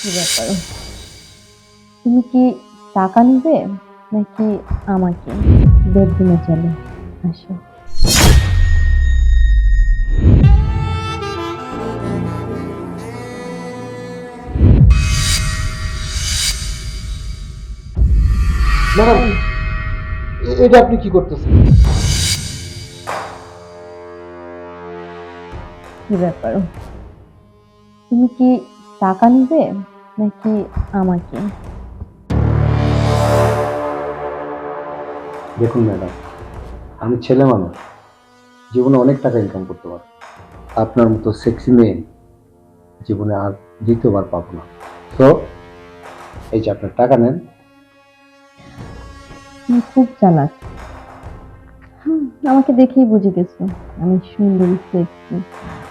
কি ব্যাপার? তুমি কি টাকা নিবে নাকি আমাকে? বেডরুমে চলো আসো। ম্যাডাম এটা আপনি কি করতেছেন? কি ব্যাপার? তুমি কি টাকা নিবে নাকি আমাকে? দেখুন ম্যাডাম আমি ছেলে মানুষ জীবনে অনেক টাকা ইনকাম করতে পারব। আপনার মতো সেক্সি মেয়ে জীবনে আর দ্বিতীয়বার পাবো না। তো এই যে আপনার টাকা নেন। তুমি খুব চালাক। আমাকে দেখেই বুঝে গেছো। আমি সুন্দরী সেক্সি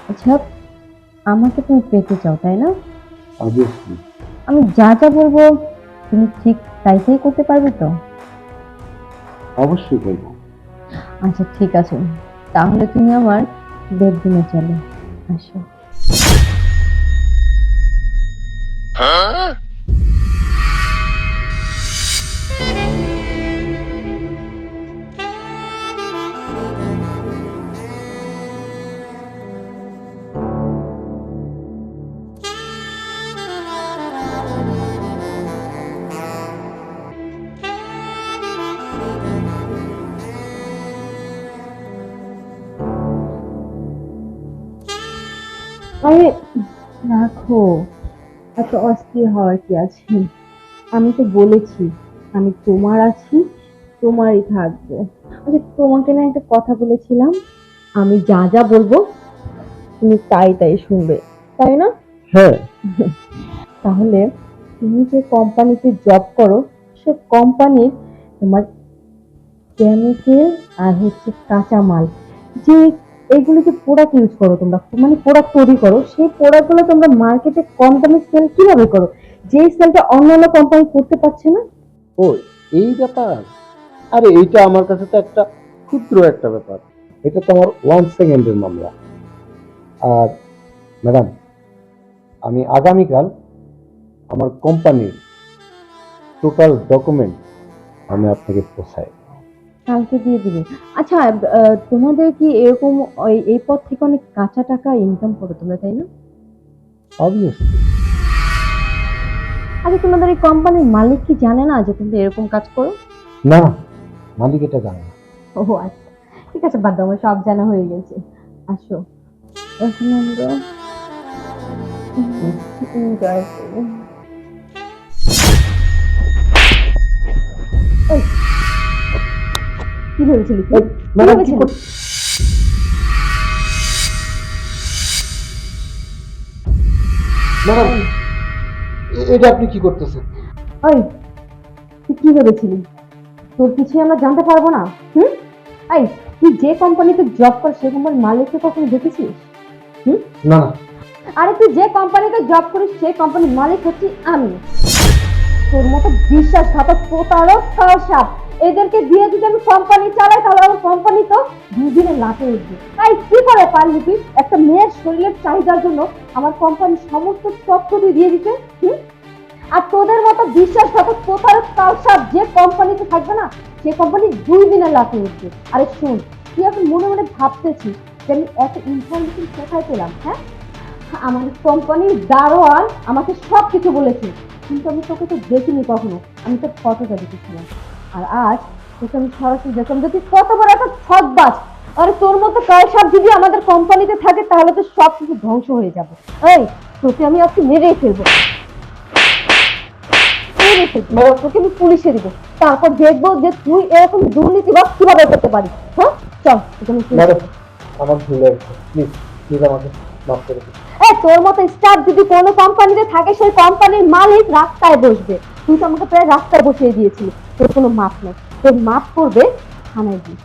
আচ্ছা আমাকে তুমি পেতে চাও তাই না? অবভিয়াসলি আমি যা যা বলব তুমি ঠিক তাই তাই করতে পারবে তো? অবশ্যই বলব। আচ্ছা ঠিক আছে। তাহলে তুমি আমার বেডরুমে চলো। আসো। আরে রাখো। এত অস্থির হওয়ার কি আছে? আমি তো বলেছি আমি তোমার আছি তোমারই থাকব। আচ্ছা তোমাকে না একটা কথা বলেছিলাম আমি যা যা বলব তুমি তাই তাই শুনবে তাই না? হ্যাঁ। তাহলে তুমি যে কোম্পানিতে জব করো সে কোম্পানির তোমার কেমিক্যাল আর হচ্ছে কাঁচা মাল যে এগুলো যে প্রোডাক্ট ইউজ করো তোমরা। মানে প্রোডাক্ট তৈরি করো। সেই প্রোডাক্টগুলো তোমরা মার্কেটে কম দামে সেল কীভাবে করো? যে সেলটা অন্যান্য কোম্পানি করতে পারছে না? ও, এই ব্যাপার? আরে, এইটা আমার কাছে তো একটা ক্ষুদ্র একটা ব্যাপার। এটা তো আমার ওয়ান সেকেন্ডের মামলা। আর ম্যাডাম আমি আগামীকাল আমার কোম্পানির টোটাল ডকুমেন্ট আমি আপনাকে পৌঁছাই কালকে দিয়ে দিবে। আচ্ছা তোমাদের কি এরকম এই পথ থেকে অনেক কাঁচা টাকা ইনকাম করো তোমরা তাই না? অবভিয়াসলি আচ্ছা তোমাদের এই কোম্পানির মালিক কি জানে না যে তোমরা এরকম কাজ করো? না মালিক এটা জানে না। ও আচ্ছা। ঠিক আছে বাদ দাও সব জানা হয়ে গেছে। আসো। এখন আমরা এনজয় ভেবেছিলি ম্যাডাম এটা আপনি কি করতেছেন? ওই তুই কি ভেবেছিলি? তোর কিছুই আমরা জানতে পারব না হুম? এই তুই যে কোম্পানিতে জব কর সেই কোম্পানির মালিককে কখনো দেখেছিস? হুম? না আরে তুই যে কোম্পানিতে জব করিস সেই কোম্পানির মালিক হচ্ছি আমি। তোর মতো বিশ্বাসঘাতক প্রতারক সাপ এদেরকে দিয়ে যদি আমি কোম্পানি চালাই, তাহলে আমার কোম্পানি তো দুদিনে লাটে উঠবে। তাই কি করে পারলি তুই? একটা মেয়ের শরীরের চাহিদার জন্য আমার কোম্পানির সমস্ত তথ্য তুই দিয়ে দিতে আর তোদের মতো বিশ্বাস বিশ্বাসঘাতক প্রতারক সাপ যে কোম্পানিতে থাকবে না, সে কোম্পানি দুই দিনে লাটে উঠবে। আরে শুন, তুই এখন মনে মনে ভাবতেছিস যে আমি এত ইনফরমেশন কোথায় পেলাম হ্যাঁ? আমাদের কোম্পানির দারোয়ান আমাকে সব কিছু বলেছে, কিন্তু আমি তোকে তো দেখিনি কখনো। আমি তো ফটোটা দেখেছিলাম আর আজ তোকে আমি সরাসরি দেখলাম। যে তুই কত বড় একটা ঠকবাজ আরে তোর মতো কায়সাব যদি আমাদের কোম্পানিতে থাকে তাহলে তো সব কিছু ধ্বংস হয়ে যাবে। এই তোকে আমি আজকে মেরেই ফেলব। তোকে আমি পুলিশে দিব। তারপর দেখব যে তুই এরকম দুর্নীতিবাদ কীভাবে করতে পারিস। হ্যাঁ? চল। আমার ভুল প্লিজ প্লিজ আমাকে মাফ করে দিন। এই তোর মতো স্টাফ যদি কোনো কোম্পানিতে থাকে সেই কোম্পানির মালিক রাস্তায় বসবে। তুই তো আমাকে প্রায় রাস্তায় বসিয়ে দিয়েছিলি। তোর কোনো মাপ নেই। তোর মাপ করবে থানায় গিয়ে।